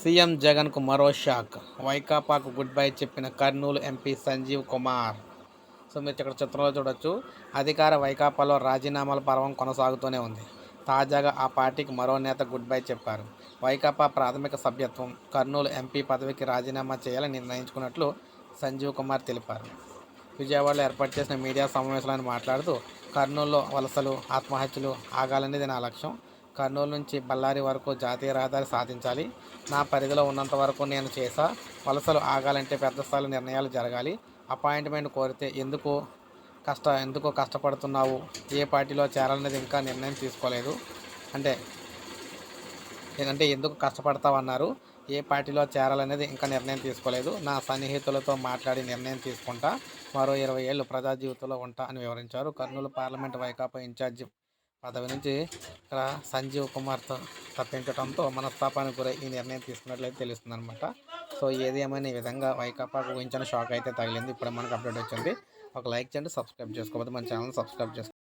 CM జగన్కు మరో shock. వైకాపాకు good bye చెప్పిన కర్నూలు ఎంపీ సంజీవ్ కుమార్. సో మీరు ఇక్కడ చిత్రంలో చూడొచ్చు అధికార వైకాపాలో రాజీనామాల పర్వం కొనసాగుతూనే ఉంది. తాజాగా ఆ పార్టీకి మరో నేత గుడ్ బై చెప్పారు. వైకాపా ప్రాథమిక సభ్యత్వం కర్నూలు ఎంపీ పదవికి రాజీనామా చేయాలని నిర్ణయించుకున్నట్లు సంజీవ్ కుమార్ తెలిపారు. విజయవాడలో ఏర్పాటు చేసిన మీడియా సమావేశంలో మాట్లాడుతూ కర్నూలులో వలసలు ఆత్మహత్యలు ఆగాలనేది నా లక్ష్యం. కర్నూలు నుంచి బళ్ళారి వరకు జాతీయ రహదారి సాధించాలి. నా పరిధిలో ఉన్నంత వరకు నేను చేసా. వలసలు ఆగాలంటే పెద్ద స్థాయి నిర్ణయాలు జరగాలి. అపాయింట్మెంట్ కోరితే ఎందుకు కష్ట ఎందుకు కష్టపడుతున్నావు? ఏ పార్టీలో చేరాలనేది ఇంకా నిర్ణయం తీసుకోలేదు. అంటే అంటే ఎందుకు కష్టపడతావన్నారు ఏ పార్టీలో చేరాలనేది ఇంకా నిర్ణయం తీసుకోలేదు. నా సన్నిహితులతో మాట్లాడి నిర్ణయం తీసుకుంటా. మరో ఇరవై ఏళ్ళు ప్రజా జీవితంలో ఉంటా అని వివరించారు. కర్నూలు పార్లమెంట్ వైకాపా ఇన్ఛార్జి పదవి నుంచి ఇక్కడ సంజీవ్ కుమార్తో తప్పించడంతో మనస్తాపానికి గురై ఈ నిర్ణయం తీసుకున్నట్లయితే తెలుస్తుంది అనమాట సో ఏది ఏమైనా ఈ విధంగా వైకాపాకు ఊహించిన షాక్ అయితే తగిలింది. ఇప్పుడు మనకు అప్డేట్ వచ్చింది. ఒక లైక్ చేయండి సబ్స్క్రైబ్ చేసుకోకపోతే మన ఛానల్ సబ్స్క్రైబ్ చేసుకోండి